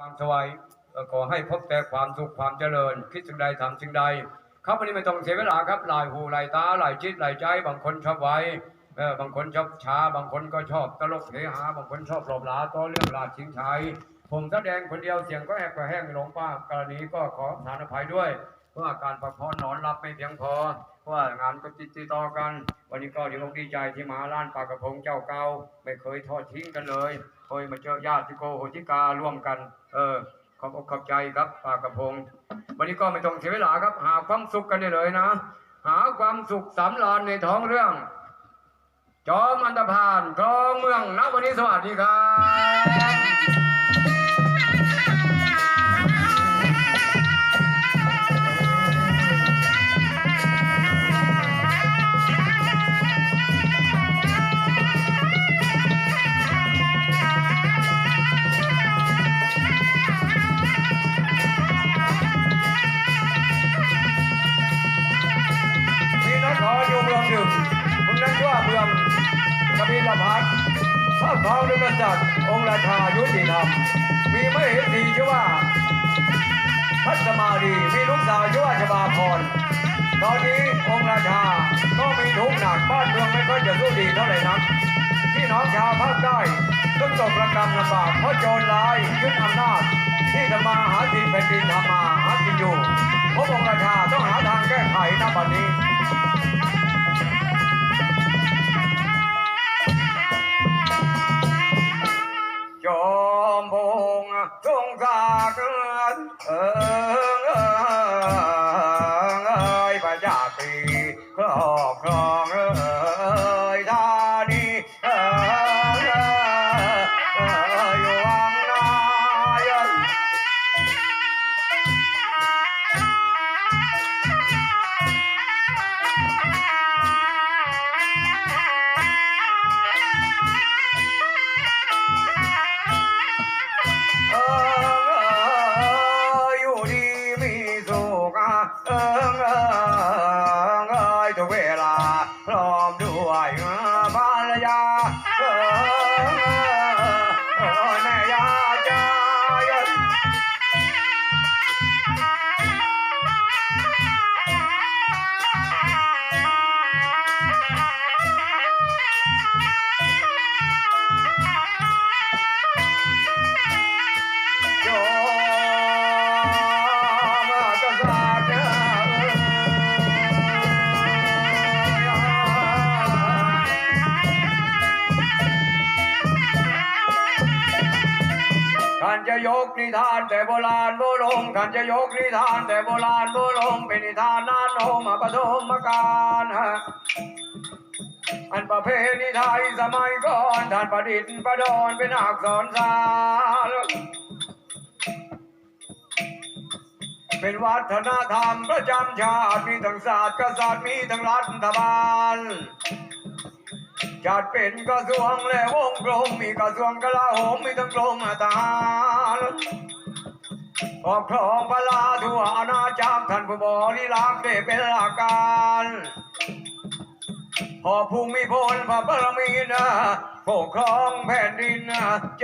ความสวัยเอ่อขอให้พบแต่ความสุขความเจริญ คิดสิ่งใดทำสิ่งใดครับวันนี้ไม่ต้องเสียเวลาครับหลายหูหลายตาหลายจิตหลายใจ บางคนชอบไว้เออบางคนชอบช้า บางคนก็ชอบตลกเฮฮาบางคนชอบหลบหลาต่อเรื่องราชิงชัยผมแสดงคนเดียวเสียงก็แหบก็แห้งหลงป้ากรณีก็ขอทานอภัยด้วย เพราะว่าการพักผ่อนนอนหลับไม่เพียงพอเพราะงานก็ติดติดต่อกัน วันนี้ก็ดีอกดีใจที่มาล้านปากกระพงเจ้าเก่าไม่เคยทอดทิ้งกันเลย เคยมาเจอญาติโกโหติการ่วมกัน เออ ขอบอกขอบใจครับปากกระพง วันนี้ก็ไม่ต้องเสียเวลาครับ หาความสุขกันได้เลยนะ หาความสุขสำราญในท้องเรื่อง จอมอันตรพานครองเมืองนะวันนี้สวัสดีครับ พระพาวดุกษัตริย์องค์ราชายุติธรรม มีไม่เห็นทีชื่อว่าพัสมารีมีลูกสาวชื่อว่าชบาพร ตอนนี้องค์ราชาก็มีทุกข์หนักบ้านเมืองไม่ค่อยจะสู้ดีเท่าไหร่นักพี่น้องชาวภาคใต้ต้องตกระกรรมลำบากเพราะโจรร้ายยึดอำนาจที่ทำมาหากินแผ่นดินทำมาหากินอยู่เพราะองค์ราชาต้องหาทางแก้ไขณบัดนี้ งทร อยเขันจะยกนิทานแต่โบราณโบรมขันจะยกนิทานแต่โบราณโบรมเป็นนิทานนานโนมาปฐมกาลอันประเพณีไทยสมัยก่อนท่านประดิษฐ์ประดอนเป็นอักษรศาสตร์เป็นวัฒนธรรมประจำชาติมีทั้งศาสตร์กษัตริย์มีทั้งรัฐบาล จัดเป็นกระทรวงและวงกลมมีกระทรวงกลาโหมมีทั้งกรมทหารปกครองพระลาทั่วอาณาจักรท่านผู้บริลักษ์ได้เป็นหลักการพอภูมิพลพระบารมีนะปกครองแผ่นดิน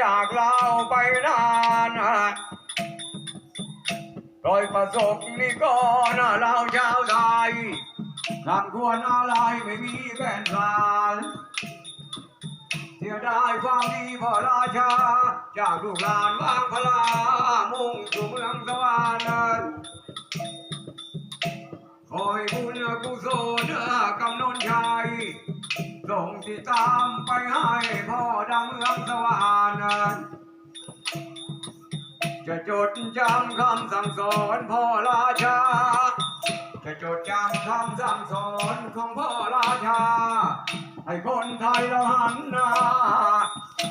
จากเราไปนานนะโดยประสบนิกรเราชาวไทยทำควรอะไรไม่มีแฟนสาร เสียดายความดีพ่อราชา จากลูกหลานวางพลา มุ่งสู่เมืองสวรรค์ขอให้บุญกุศลกำนนชัยส่งติดตามไปให้พ่อดังเมืองสวรรค์จะจดจำคำสั่งสอนพ่อราชา จะจดจำคำสั่งสอนของพ่อราชา ให้คนไทยเราหันหน้า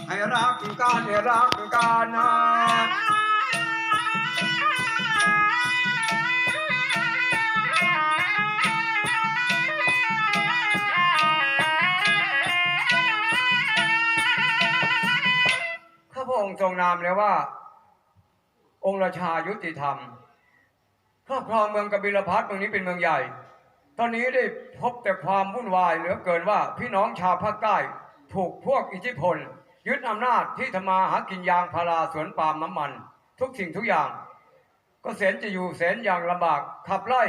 ให้รักกันให้รักกันนะข้าพระองค์ทรงนามแล้วว่า องค์ราชายุติธรรมครอบครองเมืองกบิลพัทเมืองนี้เป็นเมืองใหญ่ ตอนนี้ได้พบแต่ความวุ่นวายเหลือเกินว่าพี่น้องชาวภาคใต้ถูกพวกอิทธิพล ยึดอำนาจที่ทำมาหากินยางพาราสวนปาล์มน้ำมัน ทุกสิ่งทุกอย่าง ก็แสนจะอยู่แสนอย่างลำบากขับไล่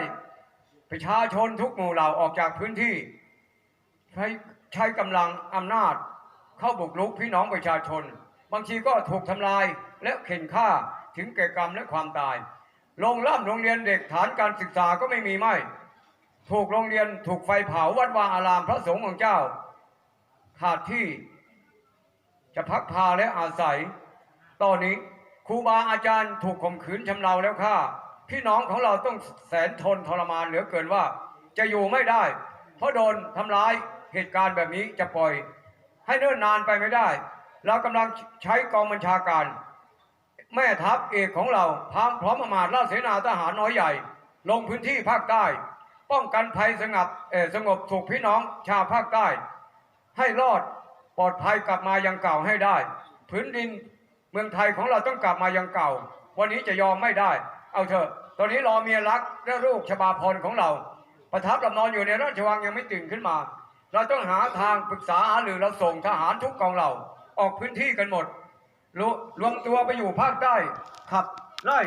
ประชาชนทุกหมู่เหล่าออกจากพื้นที่ ใช้ใช้กำลังอำนาจ เข้าบุกรุกพี่น้องประชาชน บางทีก็ถูกทำลายและเข็นฆ่าถึงแก่กรรมและความตาย โรงล่ำโรงเรียนเด็กฐานการศึกษาก็ไม่มีไหม ถูกโรงเรียนถูกไฟเผาวัดวาอารามพระสงฆ์ของเจ้า ขาดที่จะพักพาและอาศัย ตอนนี้ครูบาอาจารย์ถูกข่มขืนชำเราแล้วค่ะ พี่น้องของเราต้องแสนทนทรมานเหลือเกินว่า จะอยู่ไม่ได้ เพราะโดนทำร้ายเหตุการณ์แบบนี้จะปล่อย ให้เนิ่นนานไปไม่ได้ เรากำลังใช้กองบัญชาการ แม่ทัพเอกของเราพร้อมพร้อมอำมาตราชเสนาทหารน้อยใหญ่ ลงพื้นที่ภาคใต้ ป้องกันภัยสงบสงบสุขพี่น้องชาวภาคใต้ ให้รอดปลอดภัยกลับมายังเก่าให้ได้พื้นดินเมืองไทยของเราต้องกลับมายังเก่า วันนี้จะยอมไม่ได้ เอาเถอะตอนนี้รอเมียรักและลูกชบาพรของเรา ประทับลับนอนอยู่ในราชวังยังไม่ตื่นขึ้นมา เราต้องหาทางปรึกษาหารือเราส่งทหารทุกกองเราออกพื้นที่กันหมดรวรวมตัวไปอยู่ภาคใต้ขับไล่